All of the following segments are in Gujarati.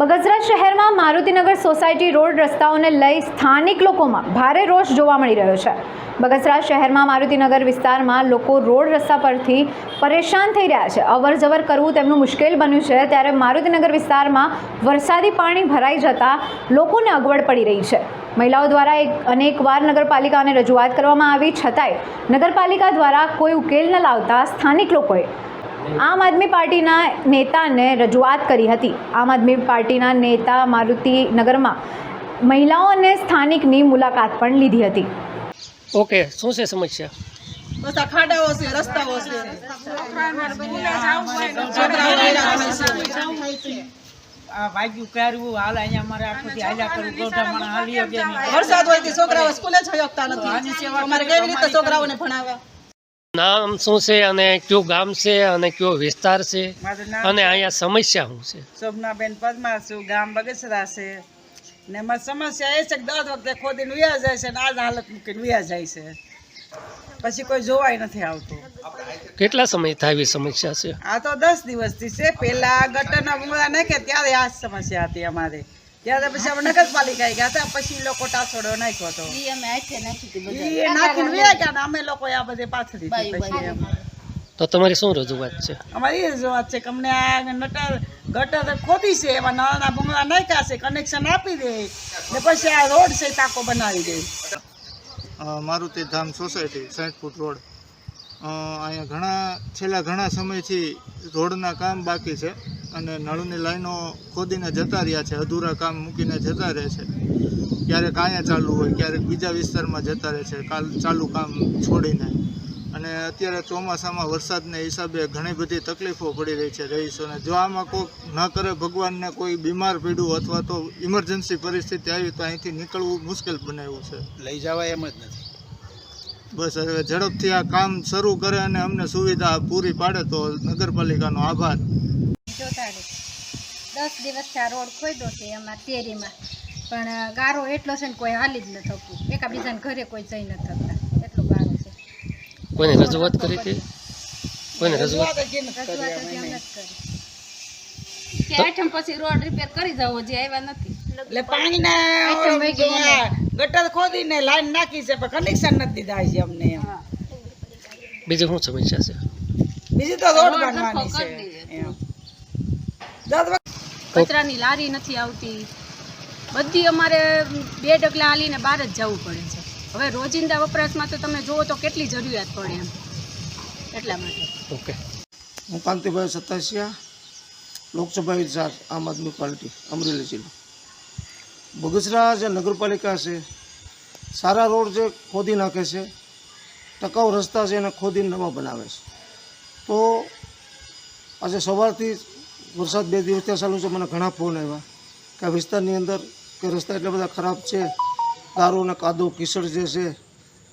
બગસરા શહેરમાં મારુતિનગર સોસાયટી રોડ રસ્તાઓને લઈ સ્થાનિક લોકોમાં ભારે રોષ જોવા મળી રહ્યો છે. બગસરા શહેરમાં મારુતિનગર વિસ્તારમાં લોકો રોડ રસ્તા પરથી પરેશાન થઈ રહ્યા છે. અવર જવર કરવું તેમનું મુશ્કેલ બન્યું છે. ત્યારે મારુતિનગર વિસ્તારમાં વરસાદી પાણી ભરાઈ જતાં લોકોને અગવડ પડી રહી છે. મહિલાઓ દ્વારા એક અનેકવાર નગરપાલિકાને રજૂઆત કરવામાં આવી. છતાંય નગરપાલિકા દ્વારા કોઈ ઉકેલ ન લાવતા સ્થાનિક લોકોએ આમ આદમી પાર્ટીના નેતાને રજૂઆત કરી હતી. આમ આદમી પાર્ટીના નેતા મારુતિ નગરમાં મહિલાઓ અને સ્થાનિકની મુલાકાત પણ લીધી હતી. ઓકે શું છે સમસ્યા? બધા ખાડાઓ છે રસ્તાઓ છે. વાગ્યું કર્યું હાલ અહીંયા અમારે આખું હાલ્યા કરવું ગોઠામણ હાલી વરસાદ હોય છોકરાઓ સ્કૂલે જ શકતા નથી. અમારે કેવી રીતે છોકરાઓને ભણાવવા? નામ શું છે અને કયું ગામ છે અને કયો વિસ્તાર છે? અને અહીંયા સમસ્યા શું છે? શોભનાબેન પરમાર છું ગામ બગસરા છે. ને એમાં સમસ્યા એ છે કે દર વખતે ખોદીને વ્યા જાય છે ને આ જ હાલત મૂકીને વ્યા જાય છે. પછી કોઈ જોવાય નથી આવતું. કેટલા સમય થાય એવી સમસ્યા છે? આ તો દસ દિવસથી છે. પેલા ગટરના ભૂંગળા નાખ્યા ત્યારે આ સમસ્યા હતી અમારે. ત્યારે પછી અમે નગરપાલિકાએ ગયા હતા પછી લોકો ટાસોડો નાખ્યો હતો. ઈ એ નાખીને વ્યા ગયા અમે લોકો આ બધે પાથરી દીધી પછી એમ. તો તમારી શું રજૂઆત છે? અમારી રજૂઆત વાત છે કે અમને આ નટર ગટર ખોદી છે એમાં નાના બંગલા નાખ્યા છે કનેક્શન આપી દે ને પછી આ રોડ છે તાકો બનાવી દે. મારુતિ ધામ સોસાયટી સાઠ ફૂટ રોડ. અહીંયા ઘણા, છેલ્લા ઘણા સમયથી રોડના કામ બાકી છે અને નળની લાઈનો ખોદીને જતા રહ્યા છે, અધૂરા કામ મૂકીને જતા રહે છે. ક્યારેક અહીંયા ચાલુ હોય, ક્યારેક બીજા વિસ્તારમાં જતા રહે છે, કાલ ચાલુ કામ છોડીને. અને અત્યારે ચોમાસામાં વરસાદને હિસાબે ઘણી બધી તકલીફો પડી રહી છે રહીશોને. જો આમાં કોઈ ન કરે, ભગવાનને કોઈ બીમાર પીડ્યું અથવા તો ઇમરજન્સી પરિસ્થિતિ આવી તો અહીંથી નીકળવું મુશ્કેલ બનાવ્યું છે. લઈ જવાય એમ જ નથી. બસ હવે ઝડપથી આ કામ શરૂ કરે અને અમને સુવિધા પૂરી પાડે તો નગરપાલિકાનો આભાર. દસ દિવસથી આ રોડ ખોદ્યો છે એમાં તેરીમાં પણ ગારો એટલો છે ને કોઈ હાલી જ ન થતું. એકાબીજાને ઘરે કોઈ જઈ ન થતા. એટલો ગારો છે. કોઈને રજૂઆત કરી હતી? કોઈને રજૂઆત? રજૂઆત હજી આઠમ પછી રોડ રિપેર કરી જવો જે આવ્યા નથી. એટલે ગઈ એને. ગટર ખોદીને લાઈન નાખી છે પણ કનેક્શન નથી દીધા છે અમને એમ. બીજું શું સમસ્યા છે? બીજી તો રોડ બનવાની છે કચરાની લારી નથી આવતી. બધી અમારે બે ડગલા હાલીને બહાર જ જવું પડે છે. હવે રોજિંદા વપરાશમાં તો તમે જુઓ તો કેટલી જરૂરિયાત પડે એમ. એટલા માટે. ઓકે. હું કાંતિભાઈ સતાસિયા લોકસભા ઇન્ચાર્જ આમ આદમી પાર્ટી, અમરેલી જિલ્લો. બગસરા જે નગરપાલિકા છે, સારા રોડ જે ખોદી નાખે છે, ટકાઉ રસ્તા છે એને ખોદીને નવા બનાવે છે. તો આજે સવારથી વરસાદ બે દિવસથી ચાલુ છે, મને ઘણા ફોન આવ્યા કે આ વિસ્તારની અંદર કે રસ્તા એટલા બધા ખરાબ છે, ગારો અને કાદવ કિસળ જે છે,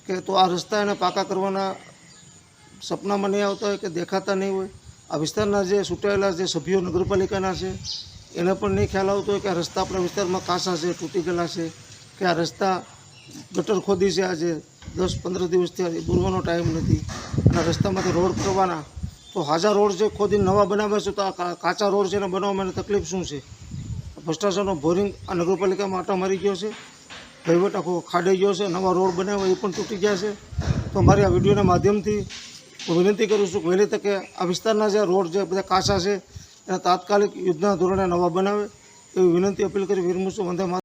કે તો આ રસ્તા એને પાકા કરવાના સપનામાં નહીં આવતા હોય કે દેખાતા નહીં હોય? આ વિસ્તારના જે છૂટાયેલા જે સભ્યો નગરપાલિકાના છે, એને પણ નહીં ખ્યાલ આવતો હોય કે આ રસ્તા આપણા વિસ્તારમાં કાંસા છે, તૂટી ગયેલા છે, કે આ રસ્તા ગટર ખોદી છે આજે દસ પંદર દિવસથી આજે બોલવાનો ટાઈમ નથી. અને રસ્તામાંથી રોડ કરવાના, તો હાજા રોડ છે ખોદીને નવા બનાવે છે, તો આ કાચા રોડ છે, એને બનાવવામાં તકલીફ શું છે? ભ્રષ્ટાચારનો બોરિંગ આ નગરપાલિકામાં આટો મારી ગયો છે, વહીવટ આખો ખાડાઈ ગયો છે, નવા રોડ બનાવ્યા, એ પણ તૂટી ગયા છે. તો મારી આ વિડીયોના માધ્યમથી હું વિનંતી કરું છું વહેલી તકે આ વિસ્તારના જે રોડ જે બધા કાચા છે, એના તાત્કાલિક યુદ્ધના ધોરણે નવા બનાવે એવી વિનંતી અપીલ કરી વિરમું છું વંદે.